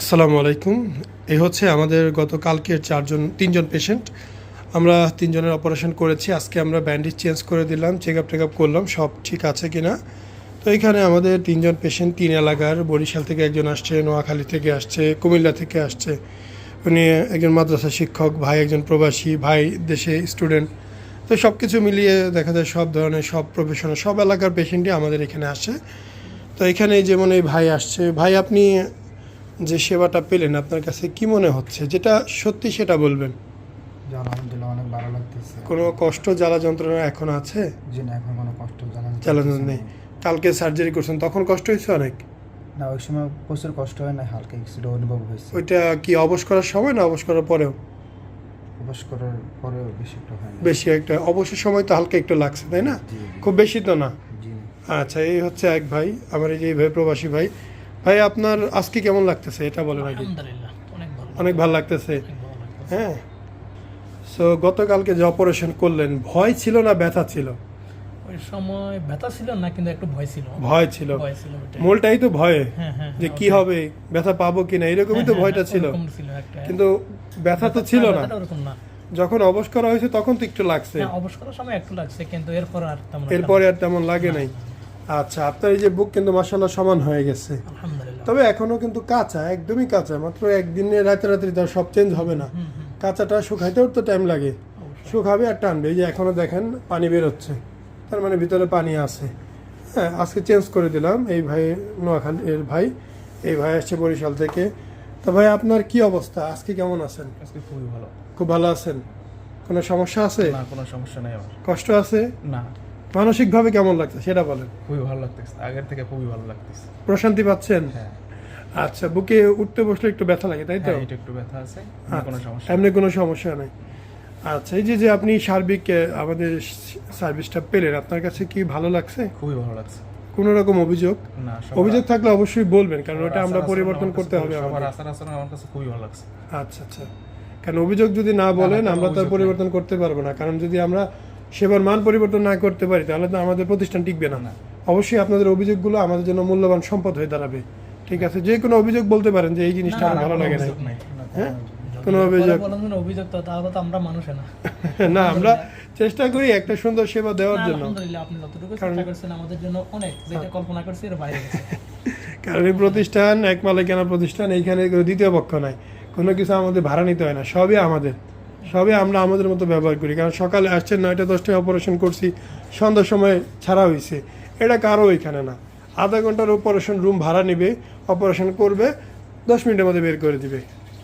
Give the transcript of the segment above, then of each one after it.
আসসালামু আলাইকুম। এই হচ্ছে আমাদের গতকালকের চারজন, তিনজন পেশেন্ট আমরা তিনজনের অপারেশন করেছি। আজকে আমরা ব্যান্ডেজ চেঞ্জ করে দিলাম চেক আপ টেক আপ করলাম, সব ঠিক আছে কি না তো এখানে আমাদের তিনজন পেশেন্ট তিন এলাকার। বরিশাল থেকে একজন আসছে, নোয়াখালী থেকে আসছে, কুমিল্লা থেকে আসছে। উনি একজন মাদ্রাসা শিক্ষক, ভাই একজন প্রবাসী, ভাই দেশে স্টুডেন্ট তো সব কিছু মিলিয়ে দেখা যায় সব ধরনের, সব প্রফেশনাল সব এলাকার পেশেন্টই আমাদের এখানে আসে। তো এখানে যেমন এই ভাই আসছে, ভাই আপনি যে সেবাটা পেলেন আপনার কাছে কি মনে হচ্ছে? যেটা সত্যি সেটা বলবেন। আলহামদুলিল্লাহ অনেক ভালো লাগতেছে। কোনো কষ্ট জ্বালা যন্ত্রণা এখন আছে? জি না এখন কোনো কষ্ট জ্বালানো জ্বালানো লাগতেছে নেই। কালকে সার্জারি করছেন তখন কষ্ট হয়েছে অনেক? না ওই সময় প্রচুর কষ্ট হয় না হালকা কিছুটা অনুভব হয়েছে। ওইটা কি অবশ করার সময় না অবশ করার পরেও? অবশ করার পরেও বেশি একটা হয় বেশি একটা অবসর সময় তো হালকা একটু লাগছে তাই না? খুব বেশি তো না? আচ্ছা এই হচ্ছে এক ভাই আমার এই যে ভাই প্রবাসী ভাই। ভাই আপনার আজকে কেমন লাগতেছে? এটা বলেন আগে। অনেক ভালো। লাগতেছে। হ্যাঁ। সো গতকালকে যে অপারেশন করলেন ভয় ছিল না ব্যথা ছিল? ওই সময় ব্যথা ছিল না কিন্তু একটু ভয় ছিল। ভয় ছিল। মূলটাই তো ভয়ে হ্যাঁ হ্যাঁ যে হ্যাঁ, কি হবে ব্যথা পাবো কিনা এরকমই তো ভয়টা ছিল। কিন্তু ব্যথা তো ছিল না। যখন অবশ করা হয়েছে তখন তো একটু লাগছে। অবশ করার সময় একটু লাগছে কিন্তু এরপর আর তেমন এরপরে আর তেমন লাগে নাই। আচ্ছা আপনার এই যে বুক কিন্তু মাসাল্লাহ সমান হয়ে গেছে। তবে এখনও কিন্তু কাঁচা একদমই কাঁচা মাত্র একদিনে রাতে রাত্রি তার সব চেঞ্জ হবে না। কাঁচাটা শুকাইতেও তো টাইম লাগে। শুকাবে আর টানবে এই যে এখনও দেখেন পানি বেরোচ্ছে। তার মানে ভিতরে পানি আছে। হ্যাঁ আজকে চেঞ্জ করে দিলাম এই ভাই নোয়াখালী এর ভাই এই ভাই আসছে বরিশাল থেকে। তো ভাই আপনার কি অবস্থা? আজকে কেমন আছেন? আজকে খুবই ভালো। খুব ভালো আছেন? কোনো সমস্যা আছে? না কোনো সমস্যা নেই আমার। কষ্ট আছে? না। মানসিকভাবে কেমন লাগছে? সেটা বলেন। খুবই ভালো লাগতেছে। আগের থেকে খুবই ভালো লাগতেছে। প্রশান্তি পাচ্ছেন? হ্যাঁ। আচ্ছা বুকে উঠতে বসলে একটু ব্যথা লাগে তাই তো? হ্যাঁ এটা একটু ব্যথা আছে না কোনো আচ্ছা, সমস্যা এমনি কোনো সমস্যা নেই। আচ্ছা এই যে যে আপনি সার্বিক আহ, আমাদের সার্ভিসটা পেলেন আপনার কাছে কি ভালো লাগছে? খুবই ভালো লাগছে। কোনো রকম অভিযোগ? না সবার- অভিযোগ থাকলে অবশ্যই বলবেন কারণ ওটা আমরা পরিবর্তন আমার করতে হবে সবার আমাদের। আচার আচরণ আমার কাছে খুবই ভালো লাগছে। আচ্ছা আচ্ছা। কারণ অভিযোগ যদি না বলেন কোনো আমরা তো আর অভিযোগ নেই। পরিবর্তন করতে পারব না। কারণ যদি আমরা সেবার মান পরিবর্তন না করতে পারি তাহলে তো আমাদের প্রতিষ্ঠান টিকবে না। অবশ্যই আপনাদের অভিযোগগুলো আমাদের জন্য মূল্যবান সম্পদ হয়ে দাঁড়াবে। ঠিক আছে যে কোনো অভিযোগ বলতে পারেন যে এই জিনিসটা আমার ভালো লাগে না হ্যাঁ? কোনো অভিযোগ অভিযোগ তো তাহলে তো আমরা মানুষে না। না আমরা চেষ্টা করি একটা সুন্দর সেবা দেওয়ার জন্য। আলহামদুলিল্লাহ আপনি যতটুকু চেষ্টা করছেন আমাদের জন্য অনেক। যেটা কল্পনা করছি এর বাইরে কারণ এই প্রতিষ্ঠান এক মালিকানা প্রতিষ্ঠান এইখানে দ্বিতীয় পক্ষ নাই। কোনো কিছু আমাদের ভাড়া নিতে হয় না সবই আমাদের। সবই আমরা আমাদের মতো ব্যবহার করি। কারণ সকালে আসছেন নয়টা দশটায় অপারেশন করছি সন্ধ্যার সময় ছাড়া হয়েছে এটা কারও এখানে না। আধা ঘণ্টার অপারেশন রুম ভাড়া নেবে অপারেশন করবে দশ মিনিটের মধ্যে বের করে দিবে।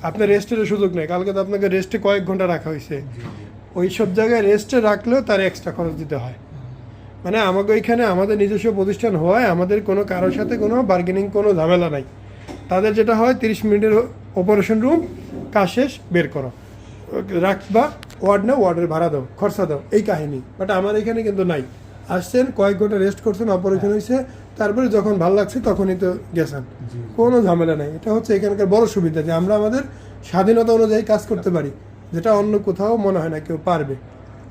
আপনার রেস্টের সুযোগ নেই। কালকে তো আপনাকে রেস্টে কয়েক ঘণ্টা রাখা হয়েছে ওই সব জায়গায় রেস্টে রাখলেও তার এক্সট্রা খরচ দিতে হয়। মানে আমাকে ওইখানে আমাদের নিজস্ব প্রতিষ্ঠান হওয়ায় আমাদের কোনো কারোর সাথে কোনো বার্গেনিং কোনো ঝামেলা নাই। তাদের যেটা হয় তিরিশ মিনিটের অপারেশন রুম কাজ শেষ বের করো। রাখবা ওয়ার্ড না ওয়ার্ডের ভাড়া দাও খরচা দাও এই কাহিনী। বাট আমার এখানে কিন্তু নাই। আসছেন কয়েক ঘণ্টা রেস্ট করছেন অপারেশন হয়েছে তারপরে যখন ভালো লাগছে তখনই তো গেছেন। কোনো ঝামেলা নেই। এটা হচ্ছে এখানকার বড় সুবিধা যে আমরা আমাদের স্বাধীনতা অনুযায়ী কাজ করতে পারি। যেটা অন্য কোথাও মনে হয় না কেউ পারবে।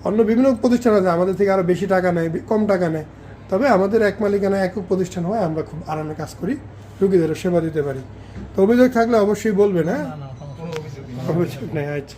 অন্য বিভিন্ন প্রতিষ্ঠান আছে আমাদের থেকে আরও বেশি টাকা নেয় কম টাকা নেয়। তবে আমাদের এক মালিকানা একক প্রতিষ্ঠান হয় আমরা খুব আরামে কাজ করি রুগীদেরও সেবা দিতে পারি। তো অভিযোগ থাকলে অবশ্যই বলবেন হ্যাঁ? অভিযোগ নেই আচ্ছা।